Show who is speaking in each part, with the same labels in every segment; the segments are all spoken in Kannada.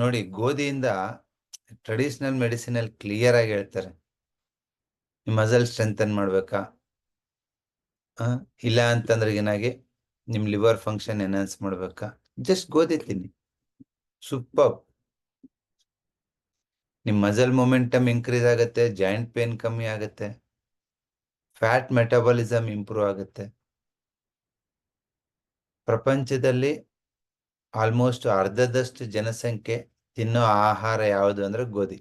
Speaker 1: ನೋಡಿ, ಗೋಧಿಯಿಂದ ಟ್ರೆಡಿಷನಲ್ ಮೆಡಿಸಿನ್ ಅಲ್ಲಿ ಕ್ಲಿಯರ್ ಆಗಿ ಹೇಳ್ತಾರೆ. ನಿಮ್ಮ ಮಸಲ್ ಸ್ಟ್ರೆಂಥನ್ ಮಾಡ್ಬೇಕಾ? ಇಲ್ಲ ಅಂತಂದ್ರೆ ಏನಾಗಿ? ನಿಮ್ ಲಿವರ್ ಫಂಕ್ಷನ್ ಎನ್ಹಾನ್ಸ್ ಮಾಡ್ಬೇಕಾ? ಜಸ್ಟ್ ಗೋಧಿ ತಿನ್ನಿ. ಸೂಪರ್ ನಿಮ್ ಮಸಲ್ ಮೊಮೆಂಟಮ್ ಇನ್ಕ್ರೀಸ್ ಆಗುತ್ತೆ ಜಾಯಿಂಟ್ ಪೇನ್ ಕಮ್ಮಿ ಆಗುತ್ತೆ ಫ್ಯಾಟ್ ಮೆಟಬಾಲಿಸಮ್ ಇಂಪ್ರೂವ್ ಆಗುತ್ತೆ. ಪ್ರಪಂಚದಲ್ಲಿ ಆಲ್ಮೋಸ್ಟ್ ಅರ್ಧದಷ್ಟು ಜನಸಂಖ್ಯೆ ತಿನ್ನೋ ಆಹಾರ ಯಾವುದು ಅಂದ್ರೆ ಗೋಧಿ.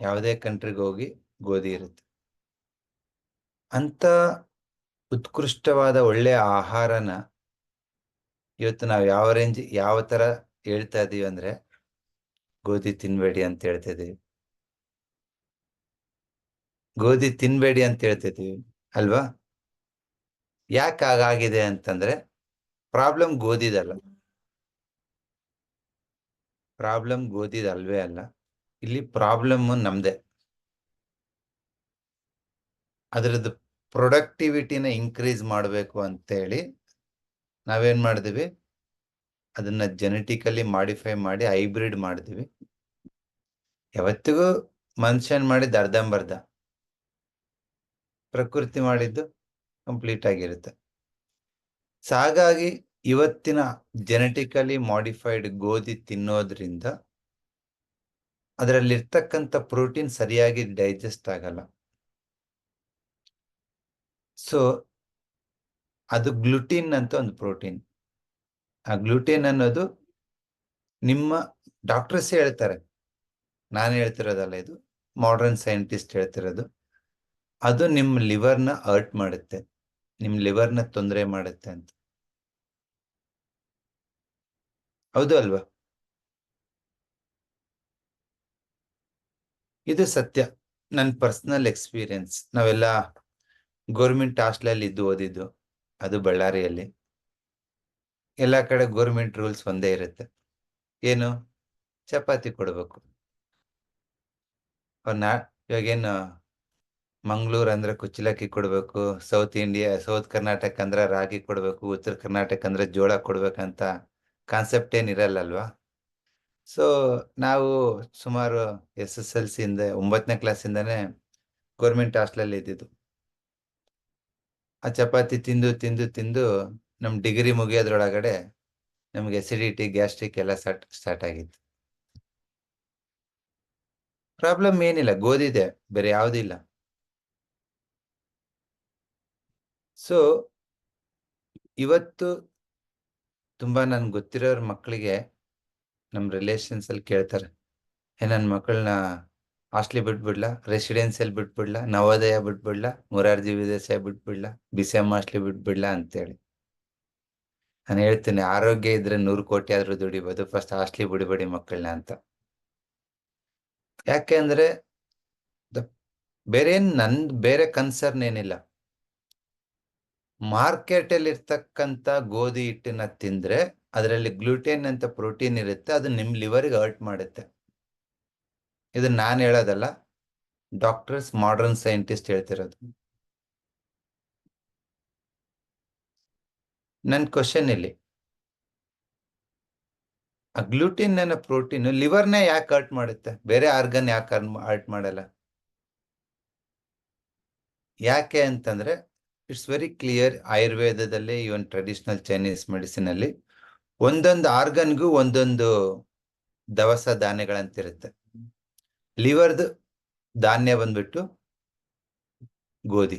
Speaker 1: ಯಾವುದೇ ಕಂಟ್ರಿಗೆ ಹೋಗಿ ಗೋಧಿ ಇರುತ್ತೆ. ಅಂತ ಉತ್ಕೃಷ್ಟವಾದ ಒಳ್ಳೆ ಆಹಾರನ ಇವತ್ತು ನಾವು ಯಾವ ರೇಂಜ್ ಯಾವ ತರ ಹೇಳ್ತಾ ಇದೀವಿ ಅಂದ್ರೆ ಗೋಧಿ ತಿನ್ಬೇಡಿ ಅಂತ ಹೇಳ್ತಾ ಇದೀವಿ. ಗೋಧಿ ತಿನ್ಬೇಡಿ ಅಂತ ಹೇಳ್ತಿದೀವಿ ಅಲ್ವಾ? ಯಾಕೆ ಹಾಗಾಗಿದೆ ಅಂತಂದ್ರೆ ಪ್ರಾಬ್ಲಮ್ ಗೋಧಿದಲ್ಲ. ಪ್ರಾಬ್ಲಮ್ ಗೋಧಿದ ಅಲ್ವೇ ಅಲ್ಲ. ಇಲ್ಲಿ ಪ್ರಾಬ್ಲಮ್ ನಮ್ದೆ. ಅದರದ್ದು ಪ್ರೊಡಕ್ಟಿವಿಟಿನ ಇನ್ಕ್ರೀಸ್ ಮಾಡಬೇಕು ಅಂತೇಳಿ ನಾವೇನ್ ಮಾಡಿದ್ವಿ ಅದನ್ನ ಜೆನೆಟಿಕಲಿ ಮಾಡಿಫೈ ಮಾಡಿ ಹೈಬ್ರಿಡ್ ಮಾಡಿದ್ವಿ ಯಾವತ್ತಿಗೂ ಮನುಷ್ಯನ್ ಮಾಡಿದ್ದು ಅರ್ಧಂಬರ್ಧ. ಪ್ರಕೃತಿ ಮಾಡಿದ್ದು ಕಂಪ್ಲೀಟ್ ಆಗಿರುತ್ತೆ. ಸೊ ಹಾಗಾಗಿ ಇವತ್ತಿನ ಜೆನೆಟಿಕಲಿ ಮಾಡಿಫೈಡ್ ಗೋಧಿ ತಿನ್ನೋದ್ರಿಂದ ಅದರಲ್ಲಿರ್ತಕ್ಕಂಥ ಪ್ರೋಟೀನ್ ಸರಿಯಾಗಿ ಡೈಜೆಸ್ಟ್ ಆಗಲ್ಲ. ಸೊ ಅದು ಗ್ಲುಟೀನ್ ಅಂತ ಒಂದು ಪ್ರೋಟೀನ್ ಆ ಗ್ಲುಟೀನ್ ಅನ್ನೋದು ನಿಮ್ಮ ಡಾಕ್ಟರ್ಸ್ ಹೇಳ್ತಾರೆ. ನಾನು ಹೇಳ್ತಿರೋದಲ್ಲ ಇದು ಮಾಡರ್ನ್ ಸೈಂಟಿಸ್ಟ್ ಹೇಳ್ತಿರೋದು. ಅದು ನಿಮ್ಮ ಲಿವರ್ನ ಹರ್ಟ್ ಮಾಡುತ್ತೆ. ನಿಮ್ಮ ಲಿವರ್ನ ತೊಂದರೆ ಮಾಡುತ್ತೆ ಅಂತ. ಹೌದು ಅಲ್ವಾ? ಇದು ಸತ್ಯ. ನನ್ನ ಪರ್ಸನಲ್ ಎಕ್ಸ್ಪೀರಿಯನ್ಸ್ ನಾವೆಲ್ಲ ಗೌರ್ಮೆಂಟ್ ಹಾಸ್ಟೆಲಲ್ಲಿ ಇದ್ದು ಓದಿದ್ದು. ಅದು ಬಳ್ಳಾರಿಯಲ್ಲಿ. ಎಲ್ಲ ಕಡೆ ಗೌರ್ಮೆಂಟ್ ರೂಲ್ಸ್ ಒಂದೇ ಇರುತ್ತೆ. ಏನು? ಚಪಾತಿ ಕೊಡಬೇಕು. ಅವ್ರನ್ನ ಇವಾಗೇನು ಮಂಗಳೂರು ಅಂದ್ರೆ ಕುಚ್ಚಲಕ್ಕಿ ಕೊಡಬೇಕು ಸೌತ್ ಇಂಡಿಯಾ ಸೌತ್ ಕರ್ನಾಟಕ ಅಂದ್ರೆ ರಾಗಿ ಕೊಡಬೇಕು, ಉತ್ತರ ಕರ್ನಾಟಕ ಅಂದ್ರೆ ಜೋಳ ಕೊಡ್ಬೇಕಂತ ಕಾನ್ಸೆಪ್ಟ್ ಏನಿರಲ್ಲ ಅಲ್ವಾ ಸೊ ನಾವು ಸುಮಾರು ಎಸ್ ಎಸ್ ಎಲ್ ಸಿ ಇಂದ ಒಂಬತ್ತನೇ ಕ್ಲಾಸಿಂದಾನೇ ಗೌರ್ಮೆಂಟ್ ಹಾಸ್ಟೆಲಲ್ಲಿ ಇದ್ದಿದ್ದು. ಆ ಚಪಾತಿ ತಿಂದು ತಿಂದು ತಿಂದು ನಮ್ಮ ಡಿಗ್ರಿ ಮುಗಿಯೋದ್ರೊಳಗಡೆ ನಮ್ಗೆ ಎಸಿಡಿಟಿ ಗ್ಯಾಸ್ಟ್ರಿಕ್ ಎಲ್ಲ ಸ್ಟಾರ್ಟ್ ಸ್ಟಾರ್ಟ್ ಆಗಿತ್ತು. ಪ್ರಾಬ್ಲಮ್ ಏನಿಲ್ಲ, ಗೋದಿದೆ, ಬೇರೆ ಯಾವುದಿಲ್ಲ ಸೊ ಇವತ್ತು ತುಂಬಾ ನನ್ ಗೊತ್ತಿರೋರ್ ಮಕ್ಕಳಿಗೆ ನಮ್ ರಿಲೇಷನ್ಸ್ ಅಲ್ಲಿ ಕೇಳ್ತಾರೆ. ಏ ನನ್ ಮಕ್ಕಳನ್ನ ಹಾಸ್ಟ್ಲಿ ಬಿಟ್ಬಿಡ್ಲಾ? ರೆಸಿಡೆನ್ಸಿಯಲ್ ಬಿಟ್ಬಿಡ್ಲಾ? ನವೋದಯ ಬಿಟ್ಬಿಡ್ಲಾ? ಮುರಾರ್ಜಿ ವಿದೇಶ ಬಿಟ್ಬಿಡ್ಲಾ? ಬಿ ಸಿ ಎಂ ಹಾಸ್ಟ್ಲಿ ಬಿಟ್ಬಿಡ್ಲಾ? ಅಂತೇಳಿ. ನಾನು ಹೇಳ್ತೀನಿ, ಆರೋಗ್ಯ ಇದ್ರೆ ನೂರು ಕೋಟಿ ಆದ್ರೂ ದುಡಿಬೋದು. ಫಸ್ಟ್ ಹಾಸ್ಟ್ಲಿ ಬಿಡಬೇಡಿ ಮಕ್ಕಳನ್ನ ಅಂತ. ಯಾಕೆ ಅಂದ್ರೆ ಬೇರೆ ಏನ್ ನನ್, ಬೇರೆ ಕನ್ಸರ್ನ್ ಏನಿಲ್ಲ. ಮಾರ್ಕೆಟ್ ಅಲ್ಲಿ ಇರ್ತಕ್ಕಂತ ಗೋಧಿ ಹಿಟ್ಟನ್ನ ತಿಂದ್ರೆ ಅದರಲ್ಲಿ ಗ್ಲೂಟೇನ್ ಅಂತ ಪ್ರೋಟೀನ್ ಇರುತ್ತೆ, ಅದು ನಿಮ್ಮ ಲಿವರ್ಗೆ ಹರ್ಟ್ ಮಾಡುತ್ತೆ. ಇದು ನಾನು ಹೇಳೋದಲ್ಲ, ಡಾಕ್ಟರ್ಸ್ ಮಾಡರ್ನ್ ಸೈಂಟಿಸ್ಟ್ ಹೇಳ್ತಿರೋದು. ನನ್ನ ಕ್ವಶನ್ ಇಲ್ಲಿ. ಆ ಗ್ಲೂಟಿನ್ ಅನ್ನೋ ಪ್ರೋಟೀನ್ ಲಿವರ್ನೇ ಯಾಕೆ ಹರ್ಟ್ ಮಾಡುತ್ತೆ? ಬೇರೆ ಆರ್ಗನ್ ಯಾಕೆ ಹರ್ಟ್ ಮಾಡಲ್ಲ? ಯಾಕೆ ಅಂತಂದ್ರೆ ಇಟ್ಸ್ ವೆರಿ ಕ್ಲಿಯರ್ ಆಯುರ್ವೇದದಲ್ಲಿ ಇವನ್ ಟ್ರೆಡಿಷನಲ್ ಚೈನೀಸ್ ಮೆಡಿಸಿನ್ ಅಲ್ಲಿ ಒಂದೊಂದು ಆರ್ಗನ್ಗೂ ಒಂದೊಂದು ದವಸ ಧಾನ್ಯಗಳಂತಿರುತ್ತೆ. ಲಿವರ್ದು ಧಾನ್ಯ ಬಂದ್ಬಿಟ್ಟು ಗೋಧಿ.